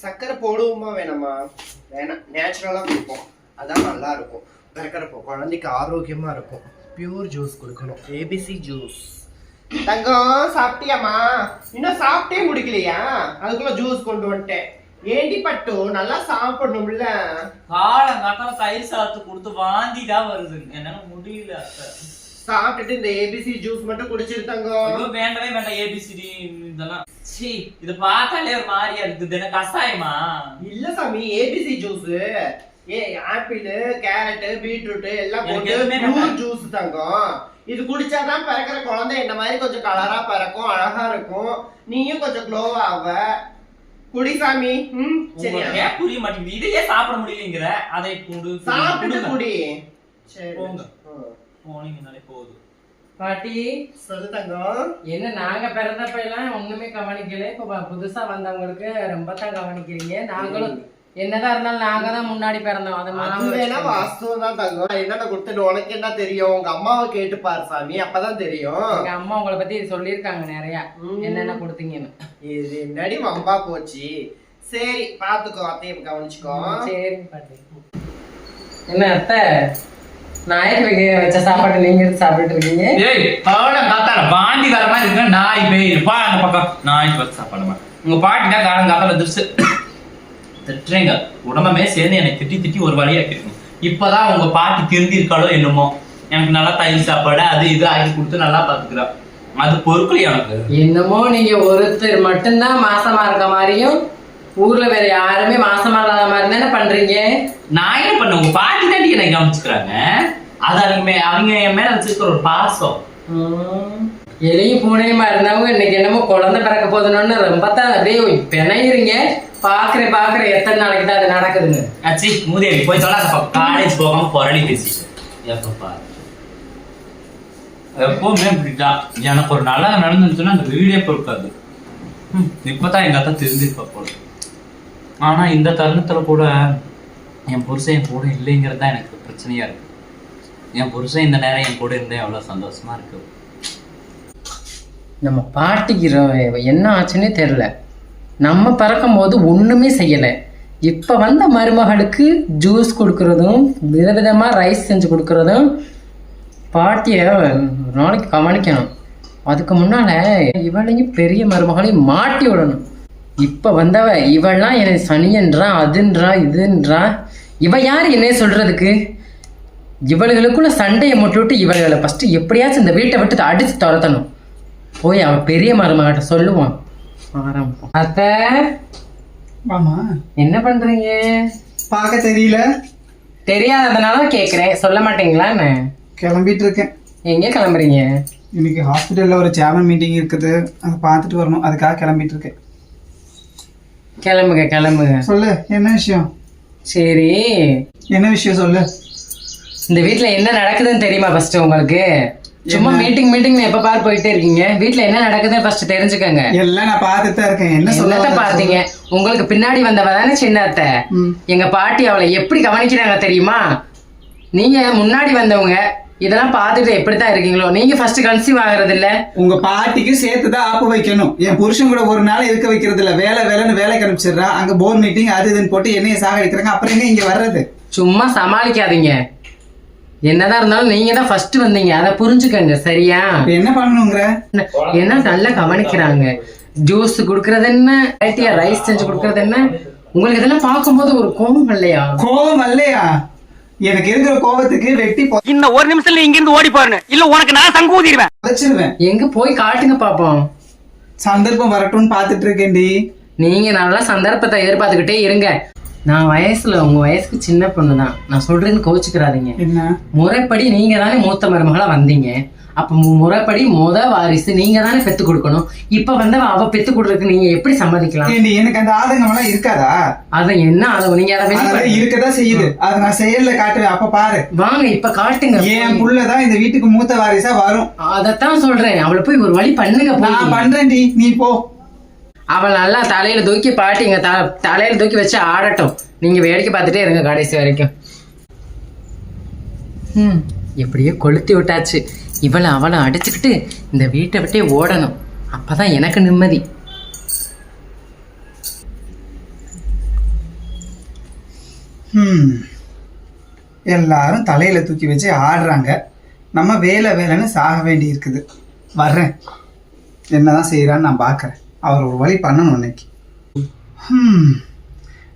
சர்க்கரை போடுவோமா வேணாமா? வேணாம் நேச்சுரலா கொடுப்போம். அதான் நல்லா இருக்கும் சர்க்கரை போ குழந்தைக்கு ஆரோக்கியமா இருக்கும். பியூர் ஜூஸ் கொடுக்கணும். ஏபிசி ஜூஸ் தங்கம் சாப்பிட்டியாம்மா? இன்னும் சாப்பிட்டே முடிக்கலையா? அதுக்குள்ள ஜூஸ் கொண்டு வந்துட்டேன். ஏண்டி பட்டு நல்லா சாப்பிடணும்ல? காலங்காத்தால தயிர் சாதத்தை கொடுத்து வாந்தி தான் வருது. என்னால முடியல. சாப்பிட்டுட்டு இந்த ஏபிசி ஜூஸ் மட்டும் குடிச்சிரு தங்கம் ஐயோ, வேண்டவே வேண்டாம். ஏபிசிடி இதெல்லாம். சீ இது பார்த்தாலே ஒரு மாதிரியா இருக்குது. என்ன கசாயமா இல்ல சாமி ABC juice A apple carrot beetroot எல்லாம் போட்டு. ஜூஸ் தங்கம். இது குடிச்சாதான் பிறக்கிற குழந்தை என்ன மாதிரி கொஞ்சம் கலரா பிறக்கும் அழகா இருக்கும். நீயும் கொஞ்சம் க்ளோ ஆவ. குடி சாமி. ம் சரியா? புரிய மாட்டேங்குது. இதையே சாப்பிட முடியலைங்கிற? அதை கொடு சாப்பிட்டு. குடி. சரி. போங்க. போனீங்கனாலே போதும் பாட்டி. சொல்லு தங்கம். என்ன நாங்க பிறந்தப்ப எல்லாம் ஒண்ணுமே கவனிக்கல. இப்ப புதுசா வந்தவங்களுக்கு ரொம்ப தான் கவனிக்கிறீங்க. நாங்களும் என்னதான் இருந்தாலும் நாங்க தான் முன்னாடி பிறந்தோம். அதை வேணா. வாஸ்தவம் தான் தங்கம். என்னென்ன கொடுத்துட்டு உனக்கு என்ன தெரியும்? உங்க அம்மாவை கேட்டு பாரு சாமி. அப்பதான் தெரியும். எங்க அம்மா உங்களை பத்தி சொல்லியிருக்காங்க நிறைய. என்னென்ன கொடுத்தீங்கன்னு. இது என்னடி வம்பா போச்சு. சரி பாத்துக்கோ அத்தையும் கவனிச்சுக்கோ. சரிங்க பாட்டி. என்ன அத்தை? ஞாயிற்றுக்கிழமை வச்ச சாப்பாடு நீங்க சாப்பிட்டு இருக்கீங்க. ஏய் காலங்காத்தால வாந்தி வர மாதிரி இருக்கு நாய் பேய். பா அந்த பக்கம். நாய் பார்த்து சாப்பாடுமா உங்க பாட்டி தான் காலங்காத்தால திருச்சு திட்டுறீங்க. உடம்பமே சேர்ந்து என்னை திட்டி திட்டி ஒரு வழியா கேட்கும். இப்பதான் உங்க பாட்டி திருந்திருக்காளோ என்னமோ. எனக்கு நல்லா தயிர் சாப்பாடு அது இது ஆக்கி கொடுத்து நல்லா பாத்துக்கிறா. அது பொறுக்கல எனக்கு என்னமோ நீங்க ஒருத்தர் மட்டும்தான் மாசமா இருக்க மாதிரியும் ஊர்ல வேற யாருமே மாசமா இல்லாத மாதிரி தானே பண்றீங்க? நான் என்ன பண்ண உங்க பாட்டி தாண்டி என்னை கவனிச்சுக்கிறாங்க. அது அவங்க அவங்க என் மேல வச்சிருக்கிற ஒரு பாசம். எலியும் பூனையுமா இருந்தவங்க இன்னைக்கு என்னமோ குழந்தை பிறக்க போதுன்னு ரொம்ப தான் அப்படியே பிணையிறீங்க. பாக்குறேன் பாக்குறேன். எத்தனை நாளைக்கு தான் அது நடக்குதுங்க அச்சி மூதேவி போய் பக்கம் காலேஜ் போகாம புரளி பேசி எப்ப பாரு. எப்பவுமே இப்படிதான். எனக்கு ஒரு நல்லது நடந்துச்சுன்னா அந்த வீடே பொறுக்காது இப்பதான் எங்க அத்தா தெரிஞ்சிருப்பா போல. ஆனா இந்த தருணத்துல கூட என் புருஷன் என் கூட இல்லைங்கிறது தான் எனக்கு பிரச்சனையா இருக்கு. என் புருஷன் இந்த நேரம் என் கூட இருந்தேன் எவ்வளோ சந்தோஷமா இருக்கு. நம்ம பாட்டிக்கு என்ன ஆச்சுன்னே தெரியல. நம்ம பறக்கும் போது ஒண்ணுமே செய்யலை. இப்போ வந்த மருமகளுக்கு ஜூஸ் கொடுக்கறதும் விதவிதமாக ரைஸ் செஞ்சு கொடுக்கறதும் பாட்டியை ஒரு நாளைக்கு கவனிக்கணும். அதுக்கு முன்னால இவளையும் பெரிய மருமகளையும் மாட்டி விடணும். இப்போ வந்தவ இவள்லாம் என்னை சனியன்றா அதுன்றா இதுன்றா? இவ யார் என்னைய சொல்றதுக்கு? இவளுகளுக்குள்ள சண்டையை முட்டி விட்டு இவள்களை ஃபஸ்ட்டு எப்படியாச்சும் இந்த வீட்டை விட்டு அடிச்சு துரத்தணும். போய் அவ பெரிய மருமகிட்ட சொல்லுவான். ஆரம்பம் அத்தை? ஆமா என்ன பண்றீங்க? பார்க்க தெரியல. தெரியாததுனால கேக்குறேன். சொல்ல மாட்டீங்களான்னு கிளம்பிட்டு இருக்கேன் எங்க கிளம்புறீங்க? இன்னைக்கு ஹாஸ்பிட்டல்ல ஒரு சேர்மன் மீட்டிங் இருக்குது. அதை பார்த்துட்டு வரணும். அதுக்காக கிளம்பிட்டு இருக்கேன் கிளம்புங்க கிளம்புங்க. சொல்லு என்ன விஷயம்? சரி. என்ன விஷயம் சொல்லு? இந்த வீட்ல என்ன நடக்குதுன்னு தெரியுமா ஃபர்ஸ்ட் உங்களுக்கு? சும்மா மீட்டிங் மீட்டிங் எப்ப பார் போயிட்டே இருக்கீங்க. வீட்ல என்ன நடக்குதுன்னு ஃபர்ஸ்ட் தெரிஞ்சுக்கங்க. எல்லாம் நான் பார்த்துட்டு தான் இருக்கேன். என்ன சொல்ல என்னத்த வர? பாத்தீங்க உங்களுக்கு பின்னாடி வந்தவ தானே சின்ன அத்தை? ம். எங்க பாட்டி அவளை எப்படி கவனிக்கிறாங்க தெரியுமா? நீங்க முன்னாடி வந்தவங்க இதெல்லாம் பார்த்துட்டு எப்படித்தான் இருக்கீங்களோ? நீங்க ஃபர்ஸ்ட் கன்சீவ் ஆகுறது இல்ல உங்க பாட்டிக்கு சேர்த்து தான் ஆப்பு வைக்கணும். என் புருஷன் கூட ஒரு நாள் இருக்க வைக்கிறது இல்ல வேலை வேலைன்னு வேலைக்கு அனுப்பிச்சிடுறா. அங்க போர் மீட்டிங் அது இதுன்னு போட்டு என்னைய சாகடிக்கிறாங்க. அப்புறம் எங்க இங்க வர்றது? சும்மா சமாளிக்காதீங்க. என்னதான் இருந்தாலும் நீங்க தான் ஃபர்ஸ்ட் வந்தீங்க. அதை புரிஞ்சுக்கங்க. சரியா? என்ன பண்ணணுங்கிற? என்ன நல்லா கவனிக்கிறாங்க. ஜூஸ் குடுக்கறது என்ன? ரைஸ் செஞ்சு குடுக்கறது என்ன? உங்களுக்கு இதெல்லாம் பார்க்கும்போது ஒரு கோபம் இல்லையா? கோபம் அல்லையா எனக்கு இருக்கிற கோபத்துக்கு வெட்டி இன்னும் ஒரு நிமிஷத்துல இங்க இருந்து ஓடி போறேன் இல்ல உனக்கு நான் சங்கு ஊதிடுவேன் புதைச்சிருவேன் எங்க போய் காட்டுங்க பாப்போம். சந்தர்ப்பம் வரட்டும்னு பார்த்துட்டு இருக்கேன்டி. நீங்க நல்லா சந்தர்ப்பத்தை எதிர்பார்த்துக்கிட்டே இருங்க. நான் வயசுல உங்க வயசுக்கு சின்ன பொண்ணு தான் நான் சொல்றேன்னு கோச்சுக்கிறாதீங்க முறைப்படி நீங்க தானே மூத்த மருமகளா வந்தீங்க. அப்ப முறைப்படி முத வாரிசு நீங்க தானே பெத்து கொடுக்கணும். இப்ப வந்து அவ பெத்து கொடுக்கறதுக்கு நீங்க எப்படி சம்மதிக்கலாம்? எனக்கு அந்த ஆதங்கம் எல்லாம் இருக்காதா? அத என்ன அதை நீங்க அதை. இருக்கதான் செய்யுது. அதை நான் செயல்ல காட்டுவேன். அப்ப பாரு. வாங்க இப்ப காட்டுங்க. என் புள்ளதான் இந்த வீட்டுக்கு மூத்த வாரிசா வரும். அதத்தான் சொல்றேன். அவளை போய் ஒரு வழி பண்ணுங்க நான் போய் பண்றேன்டி. நீ போ. அவள் நல்லா தலையில தூக்கி பாட்டிங்க த தலையில தூக்கி வச்சு ஆடட்டும். நீங்க வேடிக்கை பார்த்துட்டே இருங்க கடைசி வரைக்கும். ம் எப்படியோ கொளுத்தி விட்டாச்சு. இவளை அவளை அடிச்சுக்கிட்டு இந்த வீட்டை விட்டே ஓடணும். அப்பதான் எனக்கு நிம்மதி. ஹம். எல்லாரும் தலையில தூக்கி வச்சு ஆடுறாங்க. நம்ம வேலை வேலைன்னு சாக வேண்டி இருக்குது வர்றேன். என்னதான் செய்யறான்னு நான் பார்க்கறேன் அவர் ஒரு வழி பண்ணணும் இன்னைக்கு.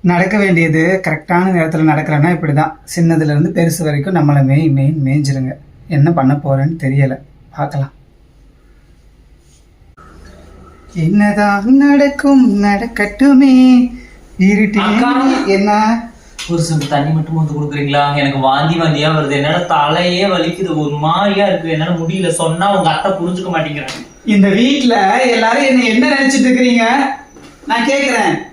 நடக்க வேண்டியது கரெக்டான நேரத்தில் நடக்கலைன்னா இப்படி தான் சின்னதுலேருந்து பெருசு வரைக்கும் நம்மளை மேய் மேய் மேய்ஞ்சிருங்க. என்ன பண்ண போறேன்னு தெரியலை. பார்க்கலாம். என்னதான் நடக்கும் நடக்கட்டுமே. இருட்டிலே. என்ன? ஒரு சொட்டு தண்ணி மட்டும் வந்து கொடுக்குறீங்களா? எனக்கு வாந்தி வாந்தியா வருது. என்னால தலையே வலிக்குது. ஒரு மாதிரியா இருக்கு. என்னால முடியல. சொன்னா உங்க அத்தை புரிஞ்சுக்க மாட்டேங்கிறாங்க. இந்த வீட்ல எல்லாரும் என்ன என்ன நினைச்சிட்டு இருக்கிறீங்க? நான் கேக்குறேன்.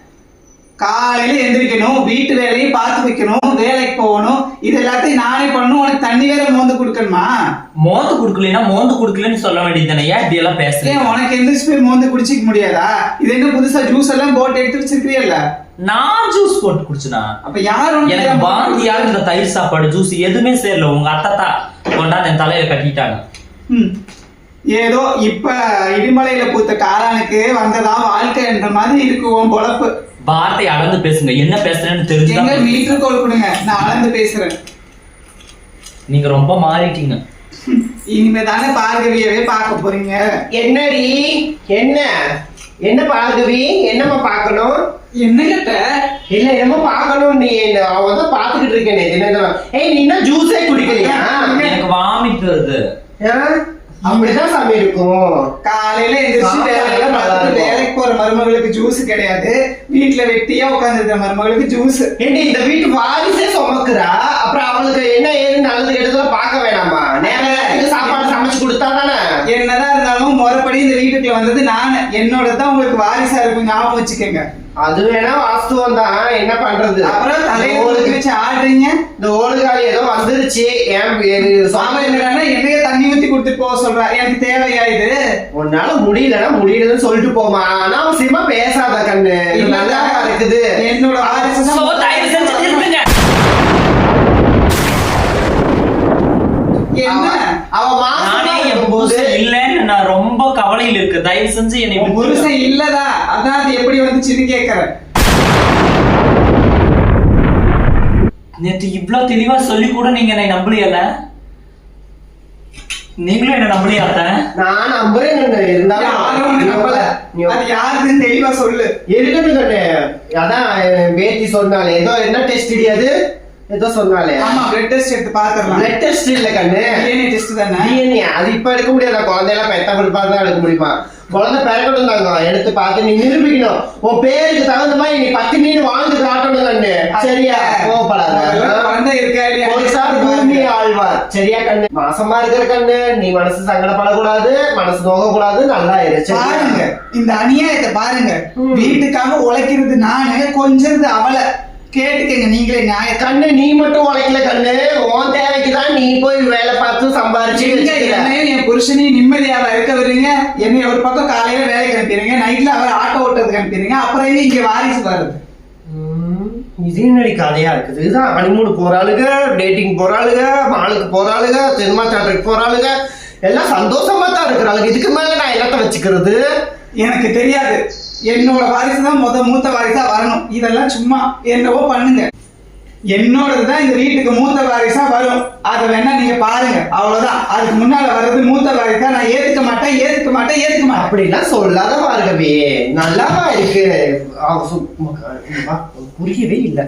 காலையில எந்திரிக்கணும் வீட்டு வேலையும் பார்த்து வைக்கணும் வேலைக்கு போகணும். இது எல்லாத்தையும் நானே பண்ணணும். உனக்கு தண்ணி வேற மோந்து கொடுக்கணுமா? மோந்து குடுக்கலைன்னா மோந்து குடுக்கலன்னு சொல்ல வேண்டியது தானே. ஏன் இப்படி எல்லாம் பேசுறீங்க? உனக்கு எந்திரிச்சு போய் மோந்து குடிச்சிக்க முடியாதா? இது என்ன புதுசா ஜூஸ் எல்லாம் போட்டு எடுத்து வச்சிருக்கியல்ல நான் ஜூஸ் போட்டு குடிச்சனா? அப்ப யார் உனக்கு எனக்கு வாந்தியா இந்த தயிர் சாப்பாடு ஜூஸ் எதுவுமே சேரல. உங்க அத்தை கொண்டாந்து என் தலையில கட்டிட்டாங்க. ம். ஏதோ இப்ப இடிமலையில பூத்த காளானுக்கு வந்ததா வாழ்க்கை என்ற மாதிரி இருக்கு உன் பொழப்பு. வார்த்தை அளந்து பேசுங்க. என்ன பேசுறேன்னு எங்க தெரிஞ்சுதான் மீட்டர் கோல் கொடுங்க. நான் அளந்து பேசுறேன். நீங்க ரொம்ப மாறிட்டீங்க. இனிமே தானே பார்கவியவே பார்க்க போறீங்க. என்னடி? என்ன? என்ன பார்கவி? என்னம்மா பார்க்கணும்? என்ன கேட்ட? இல்ல என்னமோ பார்க்கணும் நீ அவ தான் பாத்துக்கிட்டு இருக்கேன் ஏய் நீ என்ன ஜூஸே குடிக்கலையா? எனக்கு வாமிட் வருது. ஆ? அப்படிதான் சாமி இருக்கும். காலையில எந்திரிச்சு வேலையெல்லாம் பார்த்துட்டு. வேலைக்கு போற மருமகளுக்கு ஜூஸ் கிடையாது. வீட்டுல வெட்டியா உட்காந்துருக்க மருமகளுக்கு ஜூஸ் ஏண்டி இந்த வீட்டு வாரிசே சுமக்குறா? அப்புறம் அவளுக்கு என்ன ஏது நல்லது கெட்டதெல்லாம் பார்க்க வேணாமா? நேரத்துக்கு சாப்பாடு சமைச்சு கொடுத்தா தானே? என்னதான் முறைப்படி இந்த வீட்டுக்குள்ள வந்தது நான். என்னோட தான் உங்களுக்கு வாரிசா இருக்கும் ஞாபகம் வச்சுக்கோங்க. அது வேணா வாஸ்துவம் தான். என்ன பண்றது? அப்புறம் தூக்கி ஓடுக- வச்சு ஆடுறீங்க? இந்த ஓடுகாலி ஏதோ வந்துருச்சு. ஏன் சாமி என்னைய தண்ணி ஊத்தி கொடுத்துட்டு போக சொல்றா எனக்கு தேவையா இது? உன்னால முடியலன்னா முடியலன்னு சொல்லிட்டு போமா அனாவசியமா பேசாத கண்ணு. நல்லா இருக்குது என்னோட என்ன? அவ மாசமா நானே என் இருக்கும்போது புருஷன் இல்லைன்னு நான் ரொம்ப கவலையில் இருக்கு தயவு செஞ்சு என்னை. புருஷன் இல்லதா? அதான் அது எப்படி வந்துச்சுன்னு கேக்குறேன். நேத்து இவ்ளோ தெளிவா சொல்லி கூட நீங்க என்னை நம்பலையல நீங்களும் என்ன நம்பலையாத்த நான் நம்புறேன் இருந்தாலும் அது யாருன்னு தெளிவா சொல்லு. இருக்கட்டும் கண்ணு. அதான் பேத்தி சொன்னாலே. ஏதோ என்ன டெஸ்ட் அது? ஏதோ சொன்னாலே. ஆமா பிளட் டெஸ்ட் எடுத்து பாத்துறலாம் பிளட் டெஸ்ட் இல்ல கண்ணு. டிஎன்ஏ டெஸ்ட் தானே? டிஎன்ஏ அது இப்ப எடுக்க முடியாது குழந்தையெல்லாம் பெத்த பிற்பாடு தான் எடுக்க முடியுமா? குழந்தை பிறக்கட்டும் தாங்க எடுத்து பார்த்து நீ நிரூபிக்கணும். உன் பேருக்கு தகுந்த மாதிரி நீ பத்து மீன் வாழ்ந்து காட்டணும் கண்ணு. சரியா? கோவப்படாத. குழந்தை இல்லையா? போலீசார் பூமி ஆழ்வார். சரியா கண்ணு? மாசமா இருக்கிற கண்ணு. நீ மனசு சங்கடப்படக்கூடாது. மனசு நோகக்கூடாது. நல்லா இரு. சரியா? பாருங்க. இந்த அநியாயத்தை பாருங்க. வீட்டுக்காக உழைக்கிறது நானு கொஞ்சது அவளை. கேட்டுக்கங்க நீங்களே நியாய கண்ணு நீ மட்டும் உழைக்கல கண்ணு. உன் தேவைக்கு தான் நீ போய் வேலை பார்த்து சம்பாரிச்சு. என்னையும் என் புருஷனையும் நிம்மதியாவா இருக்க விடுறீங்க? என்னை ஒரு பக்கம் காலையில வேலைக்கு அனுப்பிடுறீங்க நைட்ல அவர் ஆட்டோ ஓட்டுறதுக்கு அனுப்பிடுறீங்க அப்புறம் இங்க வாரிசு வருது இது என்னடி கதையா இருக்குது. இதுதான் ஹனிமூன் போறாளுக டேட்டிங் போறாளுக மாலுக்கு போறாளுக சினிமா தேட்டருக்கு போறாளுக எல்லாம் சந்தோஷமா தான் இருக்கிறாளுங்க இதுக்கு மேல நான் என்னத்த வச்சுக்கிறது? எனக்கு தெரியாது. என்னோட வாரிசு தான் முத மூத்த வாரிசா வரணும். இதெல்லாம் சும்மா என்னவோ பண்ணுங்க. என்னோடதுதான் இந்த வீட்டுக்கு மூத்த வாரிசா வரும். அதை வேணா நீங்க பாருங்க. அவ்வளவுதான். அதுக்கு முன்னால வர்றது மூத்த வாரிசா. நான் ஏத்துக்க மாட்டேன் ஏத்துக்க மாட்டேன் ஏத்துக்க மாட்டேன். அப்படிலாம் சொல்லாத பார்கவி. நல்லாவா இருக்கு. புரியவே இல்ல?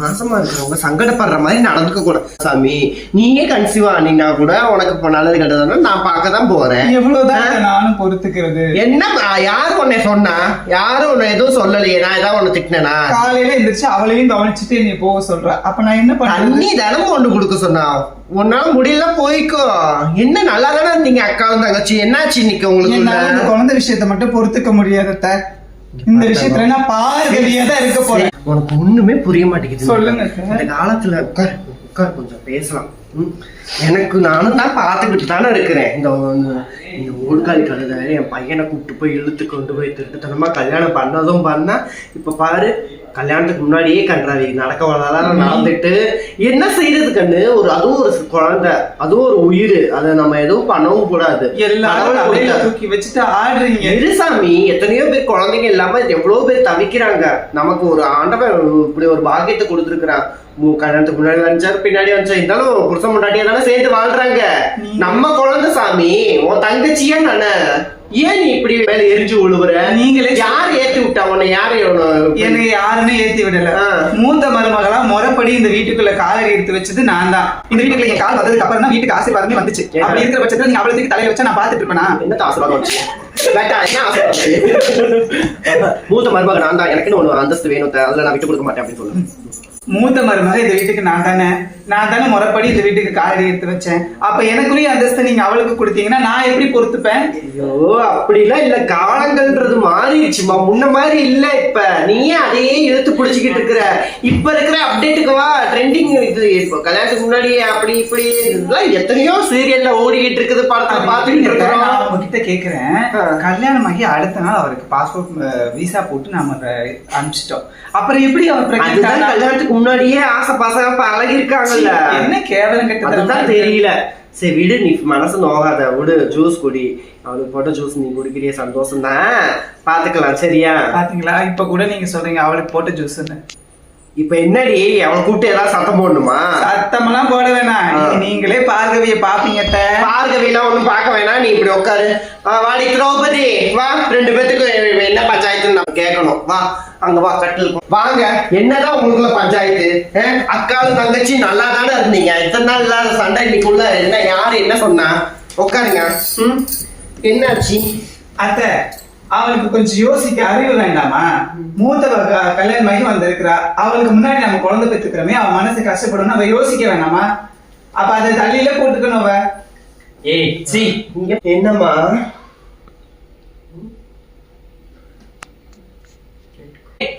மாசமா இருக்கிறவங்க சங்கடப்படுற மாதிரி நடந்துக்க கூடாது சாமி நீயே கன்சீவ் ஆனீங்கன்னா கூட உனக்கு இப்போ நல்லது கெட்டதுன்னா நான் பார்க்க தான் போறேன். எவ்வளவுதான் நானும் பொறுத்துக்கிறது. என்ன யாரு உன்னை சொன்னா? யாரும் உன்னை எதுவும் சொல்லலையே. நான் ஏதாவது உன்னை திட்டினேனா? காலையில எந்திரிச்சு அவளையும் கவனிச்சுட்டு நீ போக சொல்ற. அப்ப நான் என்ன பண்றது? தண்ணி தினமும் கொண்டு கொடுக்க சொன்னா. உன்னால முடியல போய்க்கோ. என்ன நல்லா தானே இருந்தீங்க அக்காவும் தங்கச்சி? என்னாச்சு இன்னைக்கு உங்களுக்கு என்னால இந்த குழந்தை விஷயத்த மட்டும் பொறுத்துக்க முடியாத. இந்த விஷயத்துல நான் பார்வதியா தான் இருக்க போறேன். உனக்கு ஒண்ணுமே புரிய மாட்டேங்குது. சொல்லுங்க. இந்த காலத்துல உட்கார் உட்கார் கொஞ்சம் பேசலாம். ம். எனக்கு நானும் தான் பார்த்துக்கிட்டு தானே இருக்கிறேன். இந்த இந்த- ஊர்காலி கழுத என் பையனை கூப்பிட்டு போய் இழுத்து கொண்டு போய் திருட்டுத்தனமா கல்யாணம் பண்ணதும் பண்ணா இப்ப பாரு கல்யாணத்துக்கு முன்னாடியே கன்றாவி நடக்க வளர நடந்துட்டு என்ன செய்யறது கண்ணு? ஒரு அதுவும் ஒரு குழந்தை அதுவும் ஒரு உயிர். அதை நம்ம எதுவும் பண்ணவும் கூடாது. தூக்கி வச்சுட்டு ஆடுறீங்க. இரு சாமி எத்தனையோ பேர் குழந்தைங்க இல்லாம எவ்வளவு பேர் தவிக்கிறாங்க. நமக்கு ஒரு ஆண்டவன் இப்படி ஒரு பாக்கியத்தை கொடுத்துருக்கிறான். கல்யாணத்துக்கு முன்னாடி வந்துச்சாரு பின்னாடி வந்துச்சா இருந்தாலும் புருஷன் முன்னாடியே தானே சேர்ந்து வாழ்றாங்க. நம்ம குழந்தை சாமி உன் தங்கச்சியா நானே? ஏன் நீ இப்படி மேல எரிஞ்சு விழுவுற நீங்களே யார் ஏத்தி விட்டா உன்னை யாரு எனக்கு யாருமே ஏத்தி விடல. மூத்த மருமகளா முறைப்படி இந்த வீட்டுக்குள்ள காலடி எடுத்து வச்சது நான் தான். இந்த வீட்டுக்குள்ள என் கால் வந்ததுக்கு அப்புறம் தான் வீட்டுக்கு ஆசீர்வாதமே வந்துச்சு. அப்படி இருக்கிற பட்சத்துல நீங்க அவளத்துக்கு தலையில வச்சா நான் பாத்துட்டு இருப்பேனா? என்ன ஆசீர்வாதம் வச்சு? மூத்த மருமகன் நான் தான். எனக்குன்னு ஒண்ணு அந்தஸ்து வேணும் அதுல நான் விட்டு கொடுக்க மாட்டேன் அப்படின்னு சொல்லு. மூத்த மருமக இந்த வீட்டுக்கு நான் தானே? நான் தானே முறைப்படி இந்த வீட்டுக்கு காலடி எடுத்து வச்சேன். அப்ப எனக்குரிய அந்தஸ்தை நீங்க அவளுக்கு கொடுத்தீங்கன்னா நான் எப்படி பொறுத்துப்பேன்? ஐயோ அப்படிலாம் இல்ல. காலங்கள்ன்றது மாறிடுச்சுமா. முன்ன மாதிரி இல்ல இப்ப. நீயே அதையே இழுத்து பிடிச்சிக்கிட்டு இருக்கிற. இப்ப இருக்கிற அப்டேட்டுக்கு வா. ட்ரெண்டிங் இது. இப்போ கல்யாணத்துக்கு முன்னாடி அப்படி இப்படி இதெல்லாம் எத்தனையோ சீரியல்ல ஓடிக்கிட்டு இருக்குது படத்தை பார்த்துக்கிட்டு நான் இருக்கிறோம். உங்ககிட்ட கேக்குறேன். ஆ. கல்யாணம் ஆகி அடுத்த நாள் அவருக்கு பாஸ்போர்ட் விசா போட்டு நாம அனுப்பிச்சிட்டோம். அப்புறம் எப்படி அவர்? கல்யாணத்துக்கு முன்னாடியே ஆசை பாசம் பழகி இருக்காங்கல்ல என்ன கேவலம் அதுதான் தெரியல. சரி விடு நீ மனசு நோகாத. விடு ஜூஸ் குடி. அவனுக்கு போட்ட ஜூஸ் நீ குடிக்கிறிய சந்தோஷம் தான் பாத்துக்கலாம் சரியா? பாத்தீங்களா? இப்ப கூட நீங்க சொல்றீங்க அவளுக்கு போட்ட ஜூஸ்ன்னு இப்ப என்னடி? அவனை கூப்பிட்டு ஏதாவது சத்தம் போடணுமா? சத்தமெல்லாம் போட வேணாம். நீங்களே பார்கவிய பாப்பீங்க. பார்க்கவிலாம் ஒண்ணும் பார்க்க வேணாம். நீ இப்படி உட்காரு. வாடி திரௌபதி. வா ரெண்டு பேத்துக்கு. பஞ்சாயத்துன்னு நம்ம கேட்கணும். வா அங்க வா கட்டில். வாங்க என்னதான் உங்களுக்குள்ள பஞ்சாயத்து? ஆ? அக்காலும் தங்கச்சி நல்லா தானே இருந்தீங்க. இத்தனை நாள் இல்லாத சண்டை இன்னைக்குள்ள என்ன யாரு என்ன சொன்னா? உட்காருங்க. ம்? என்னாச்சு? அத்தை அவளுக்கு கொஞ்சம் யோசிக்க அறிவு வேண்டாமா? மூத்தவ க- கல்யாணம் ஆகி வந்திருக்கிறா. அவளுக்கு முன்னாடி நம்ம குழந்தை பெற்றுக்கிறோமே அவ மனசு கஷ்டப்படும் அவ யோசிக்க வேணாமா அப்ப அதை தள்ளியில போட்டுக்கணும் அவ. ஏய் சி. என்னம்மா?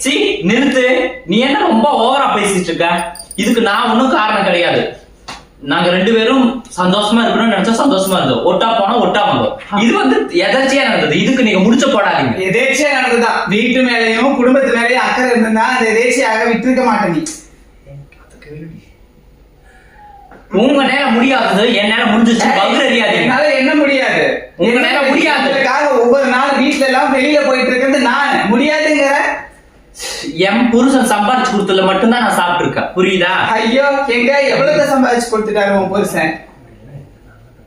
சி நிறுத்து. நீ என்ன ரொம்ப ஓவரா பேசிட்டு இருக்க இதுக்கு நான் ஒண்ணும் காரணம் கிடையாது. நாங்க ரெண்டு பேரும் சந்தோஷமா இருக்கணும்னு நினைச்சா சந்தோஷமா இருந்தோம். ஒட்டா போனா ஒட்டா வந்தோம். இது வந்து எதர்ச்சியா நடந்தது? இதுக்கு நீங்க முடிச்ச போடாதீங்க. எதேச்சியா நடக்குதான் வீட்டு மேலயும் குடும்பத்து மேலயும் அக்கறை இருந்தா அந்த எதேச்சியாக விட்டுருக்க மாட்டேன் நீ. உங்க நேரம் முடியாதது என் நேரம் முடிஞ்சிச்சு பகுர் அறியாதீங்க. என்னால என்ன முடியாது? உங்களால முடியாது. இதுக்காக ஒவ்வொரு நாள் வீட்டுல எல்லாம் வெளியில போயிட்டு இருக்கிறது நான். முடியாதுங்கிற என் புருஷன் சம்பாரிச்சு கொடுத்ததுல மட்டும்தான் நான் சாப்பிட்டு இருக்கேன் புரியுதா? ஐயோ எங்க? எவ்வளவு சம்பாதிச்சு கொடுத்துட்டாரு உன் புருஷன்?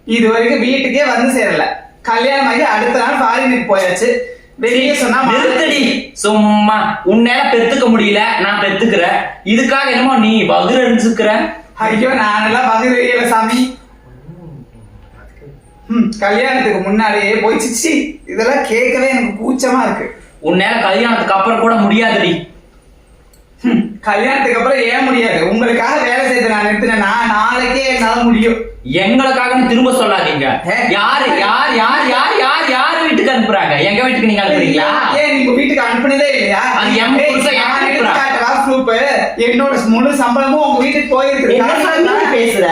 இது வரைக்கும் வீட்டுக்கே வந்து சேரல. கல்யாணம் ஆகி அடுத்த நாள் ஃபாரினுக்கு போயாச்சு. வெளியே சொன்னா நிறுத்தடி. சும்மா. உன்னால பெத்துக்க முடியல. நான் பெத்துக்கிறேன். இதுக்காக என்னமோ நீ பகுர் அடிச்சுக்கிற ஐயோ நானெல்லாம் பகிர் வைக்கல சாமி. ம், கல்யாணத்துக்கு முன்னாடியே போயிடுச்சு. இதெல்லாம் கேட்கவே எனக்கு கூச்சமா இருக்கு. உன்னால கல்யாணத்துக்கு அப்புறம் கூட முடியாதுடி. கல்யாணத்துக்கு அப்புறம் ஏன் முடியாது? உங்களுக்காக வேலை செய்து நான் நிறுத்தினேன் நான் நாளைக்கே என்னால முடியும். எங்களுக்காக நீ திரும்ப சொல்லாதீங்க. ஏ? யாரு யார் யார் யார் யார் யார் வீட்டுக்கு அனுப்புறாங்க? எங்க வீட்டுக்கு நீங்க அனுப்புறீங்களா? ஏன் நீங்க வீட்டுக்கு அனுப்புனதே இல்லையா? அது என் ஏய், புருஷன் காட்டவா proof? என்னோட முழு சம்பளமும் உங்க வீட்டுக்கு போயிருக்கு பேசுற?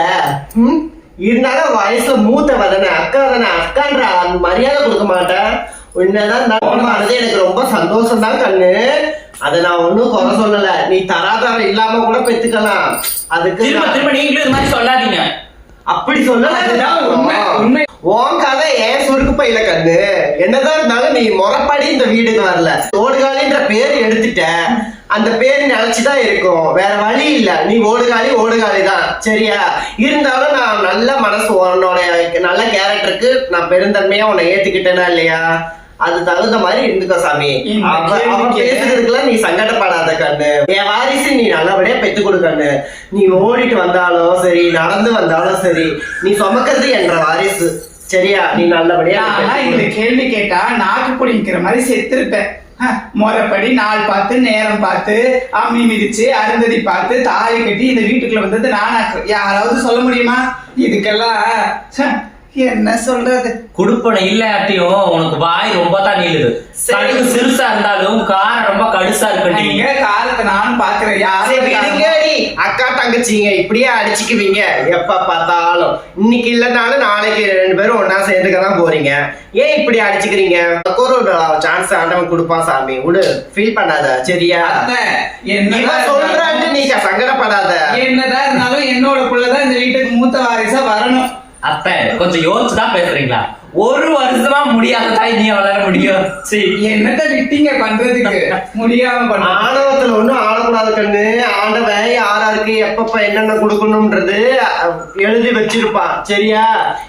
இருந்தாலும் வயசுல மூத்தவ தானே அக்கா தானே அக்கான்ற அந்த மரியாதை கொடுக்க மாட்டேன். உன்னதான் நடந்தது எனக்கு ரொம்ப சந்தோஷம் தான் கண்ணு. அதை நான் ஒண்ணும் குறை சொல்லல. நீ தராதரம் இல்லாம கூட பெத்துக்கலாம். அதுக்கு திரும்ப திரும்ப நீங்களும் இது மாதிரி சொல்லாதீங்க. அப்படி உண்மை. உன் கதை ஏன் சுருக்கு பையில கண்ணு? என்னதான் இருந்தாலும் நீ முறைப்படி இந்த வீடுக்கு வரல. ஓடுகாலின்ற பேர் எடுத்துட்ட. அந்த பேர் நினைச்சுதான் இருக்கும். வேற வழி இல்ல. நீ ஓடுகாலி ஓடுகாலி தான் சரியா? இருந்தாலும் நான் நல்ல மனசு உன்னோட நல்ல கேரக்டருக்கு நான் பெருந்தன்மையா உன்னை ஏத்துக்கிட்டேனா இல்லையா? அது தகுந்த மாதிரி இருந்துக்கோ சாமி. பேசுறதுக்குலாம் நீ சங்கடப்படாத கண்ணு. என் வாரிசு நீ நல்லபடியா பெத்து கொடு கண்ணு. நீ ஓடிட்டு வந்தாலும் சரி நடந்து வந்தாலும் சரி நீ சுமக்கிறது என்ற வாரிசு. சரியா? நீ நல்லபடியா இந்த. கேள்வி கேட்டா நாக்கு பிடிக்கிற மாதிரி செத்துருப்பேன். முறைப்படி நாள் பார்த்து நேரம் பார்த்து அம்மி மிதிச்சு அருந்ததி பார்த்து தாலி கட்டி இந்த வீட்டுக்குள்ள வந்தது நானாக்கு. யாராவது சொல்ல முடியுமா? இதுக்கெல்லாம் என்ன சொல்றது? குடுப்பனை இல்லாட்டியும் உனக்கு வாய் ரொம்ப தான் நீளுது. சரி. கடுகு சிறுசா இருந்தாலும் காரம் ரொம்ப கடுசா இருக்கட்டி எங்க காலத்தை நானும் பாக்குறேன் யாரும். அக்கா தங்கச்சிங்க இப்படியே அடிச்சுக்குவீங்க. எப்ப பார்த்தாலும். இன்னைக்கு இல்லனாலும் நாளைக்கு ரெண்டு பேரும் ஒண்ணா சேர்ந்துக்க தான் போறீங்க. ஏன் இப்படி அடிச்சுக்கிறீங்க? ஒரு சான்ஸ் ஆண்டவன் கொடுப்பான் சாமி. விடு. ஃபீல் பண்ணாத சரியா? என்னதான் சொல்றான்ட்டு இருந்தாலும் நீ சங்கடப்படாத. என்னதான் இருந்தாலும் என்னோட புள்ளதான் இந்த வீட்டுக்கு மூத்த வாரிசா வரணும். அத்தை கொஞ்சம் யோசிச்சு தான் பேசுறீங்களா? ஒரு வருஷமா முடியாததா நீ வளர முடியும். சரி என்னத்த விட்டீங்க பண்றதுக்கு? முடியாம பண்ண. ஆணவத்துல ஒண்ணும் ஆடக்கூடாது கண்ணு. ஆண்டவன் யாராருக்கு எப்பப்ப என்னென்ன கொடுக்கணும்ன்றது எழுதி வச்சிருப்பான். சரியா?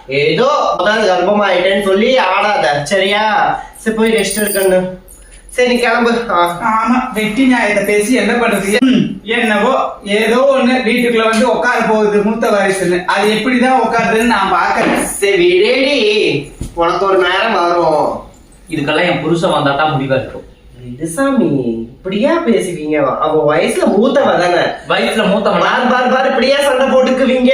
ஏதோ முதல் கர்ப்பமாயிட்டேன்னு சொல்லி ஆடாத. சரியா? சரி போய் ரெஸ்ட் எடுக்கண்ணு. சரி கிளம்பு. ஆமா வெட்டி நியாயத்தை பேசி என்ன பண்றது? என்னவோ ஏதோ ஒண்ணு வீட்டுக்குள்ள வந்து உட்கார போகுது மூத்த வாரிசுன்னு. அது எப்படிதான் உட்காருதுன்னு நான் பாக்குறேன் சரி விடேடி உனக்கு ஒரு நேரம் வரும். இதுக்கெல்லாம் என் புருஷன் வந்தா தான் முடிவா இருக்கும். சாமி இப்படியா பேசுவீங்க? அவ வயசுல மூத்தவ தானே. வயசுல மூத்தவனா? பார் பார் பார் இப்படியா சண்டை போட்டுக்குவீங்க?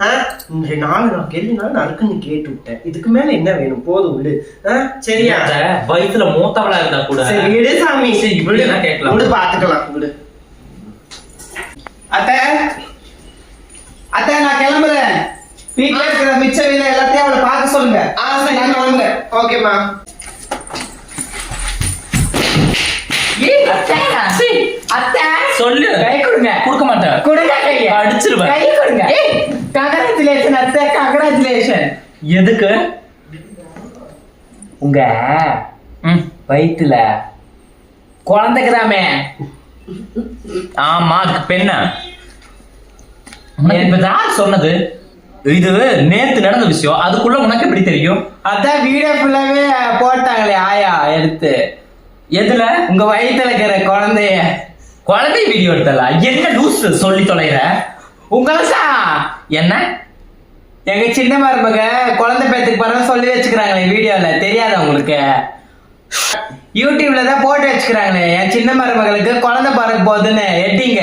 இந்த நாலு நான் கேள்வி நான் நறுக்குன்னு கேட்டு விட்டேன் இதுக்கு மேல என்ன வேணும்? போதும் விடு. ஆ? சரியா? வயசுல மூத்தவளா இருந்தா கூட. சரி விடு சாமி. சரி, எல்லாம் கேட்கலாம். விடு பாத்துக்கலாம் விடு. அத்தை அத்தை நான் கிளம்புறேன். வீட்டுல இருக்கிற மிச்ச வீல எல்லாத்தையும் அவளை பார்க்க சொல்லுங்க. ஆ சரி. நான் கிளம்புறேன். ஓகேம்மா. சொல்லு. கொடுங்க. கொடுக்க மாட்டேன். கொடுங்க கையை. அடிச்சிருவேன். கை கொடுங்க. கங்க்ராச்சுலேஷன் அத்தை. கங்க்ராச்சுலேஷன் எதுக்கு? உங்க ம். வயிற்றுல குழந்தைக்குதாமே ஆமா அதுக்கு பெண்ண. உனக்கு இப்ப யார் சொன்னது? இது நேத்து நடந்த விஷயம். அதுக்குள்ள உனக்கு எப்படி தெரியும்? அதான் வீடியோ ஃபுல்லாவே போட்டாங்களே. ஆயா எடுத்து. எதுல? உங்க வயித்துல இருக்கிற குழந்தைய. குழந்தை வீடியோ எடுத்தல. என்ன லூஸ் சொல்லி தொலைற? உங்களா என்ன? எங்க சின்ன மருமக குழந்தை பேத்துக்கு பிறகு சொல்லி வச்சுக்கிறாங்களே வீடியோல தெரியாதா உங்களுக்கு? யூடியூப்ல தான் போட்டு வச்சுக்கிறாங்களே. என் சின்ன மருமகளுக்கு குழந்தை பிறக்க போகுதுன்னு. எட்டிங்க?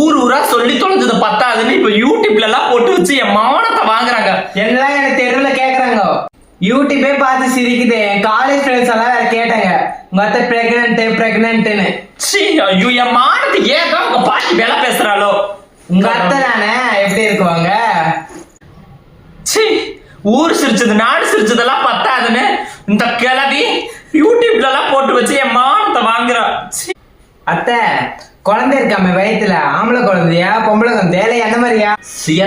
ஊர் ஊரா சொல்லி தொலைஞ்சது பத்தாதுன்னு இப்ப யூடியூப்ல எல்லாம் போட்டு வச்சு என் மானத்தை வாங்குறாங்க. எல்லாம் எனக்கு தெருவுல கேக்குறாங்க? யூடியூபே பார்த்து சிரிக்குது. என் காலேஜ் ஃப்ரெண்ட்ஸ் எல்லாம் வேற கேட்டாங்க. அத்தை பிரெக்னன்ட் பிரெக்னன்ட்னு சீ ஐயோ என் மானத்தை ஏன் உங்க பாட்டி வேலை பேசுறாளோ? உங்க அத்தை தானே? எப்படி இருக்குவாங்க? சீ ஊர் சிரிச்சது நாடு சிரிச்சதெல்லாம் பத்தாதுன்னு இந்த கிளவி யூடியூப்ல எல்லாம் போட்டு வச்சு என் மானத்தை வாங்குறா. அத்தை குழந்தை இருக்காம வயித்துல. ஆம்பளை குழந்தையா பொம்பளை குழந்தையா இல்லை எந்த மாதிரியா?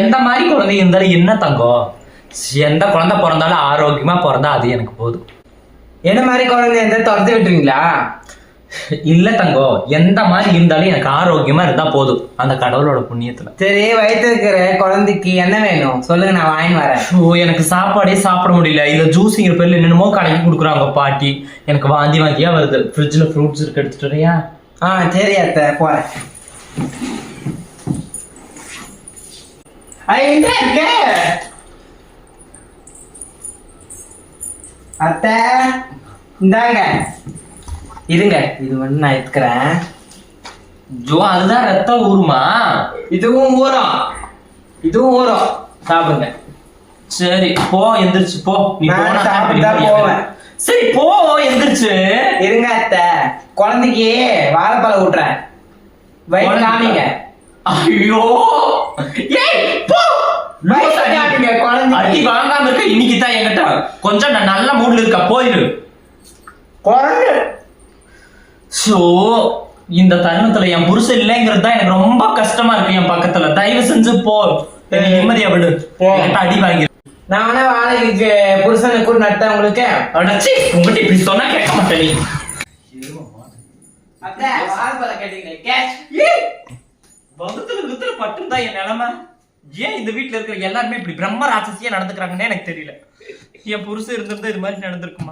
எந்த மாதிரி குழந்தை இருந்தாலும் என்ன தங்கம்? எந்த குழந்தை பிறந்தாலும் ஆரோக்கியமா பிறந்தா அது எனக்கு போதும். என்ன மாதிரி குழந்தை? இருந்தா துரத்தி விட்டுருவீங்களா? இல்ல தங்கம் எந்த மாதிரி இருந்தாலும் எனக்கு ஆரோக்கியமா இருந்தா போதும். அந்த கடவுளோட புண்ணியத்துல. சரி வயித்துல இருக்கிற குழந்தைக்கு என்ன வேணும்? சொல்லுங்க நான் வாங்கி வரேன். ஓ எனக்கு சாப்பாடே சாப்பிட முடியல. இல்ல ஜூஸுங்கிற பேர்ல என்னென்னமோ கடைக்கு கொடுக்குறாங்க பாட்டி. எனக்கு வாந்தி வாந்தியா வருது. ஃப்ரிட்ஜ்ல ஃப்ரூட்ஸ் இருக்கு எடுத்துட்டு வரியா? ஆ சரி அத்தை இருக்கு. அத்தை இந்தாங்க. இருங்க. இது வந்து நான் எடுத்துக்கிறேன் ஜோ அதுதான் ரத்தம் ஊறுமா இதுவும் ஊறும் இதுவும் ஊறும் சாப்பிடுங்க. சரி போ எந்திரிச்சு போ. நீ நான் போனா போவேன். சரி போ எந்திரிச்சு. இருங்க அத்தை. குழந்தைக்கு வாழைப்பழம் விட்டுறேன் வயிறு காமிங்க. ஐயோ. ஏய் போ. அடி வாங்காம இருக்க இன்னைக்கு தான் என்கிட்ட கொஞ்சம் நான் நல்ல மூட்ல இருக்க? போயிரு. குழந்தை சோ இந்த தருணத்துல என் புருஷன் இல்லைங்கிறது தான் எனக்கு ரொம்ப கஷ்டமா இருக்கு என் பக்கத்துல. தயவு செஞ்சு போ. நிம்மதியா விடு. அடி வாங்கி நான் வேணா வாழைக்கு புருஷனை கூட நட்டேன் உங்களுக்கு? அடச்சி உங்ககிட்ட இப்படி சொன்னா கேட்க மாட்டேன் நீ. வாழைப்பழம் கேட்டீங்களே கேட்ச். வகுத்துல வித்துல பட்டுருந்தா என் நிலைமை? ஏன் இந்த வீட்ல இருக்கிற எல்லாருமே இப்படி பிரம்ம ராட்சசியா நடந்துக்கிறாங்கன்னே எனக்கு தெரியல. என் புருஷன் இருந்திருந்தா இது மாதிரி நடந்திருக்குமா?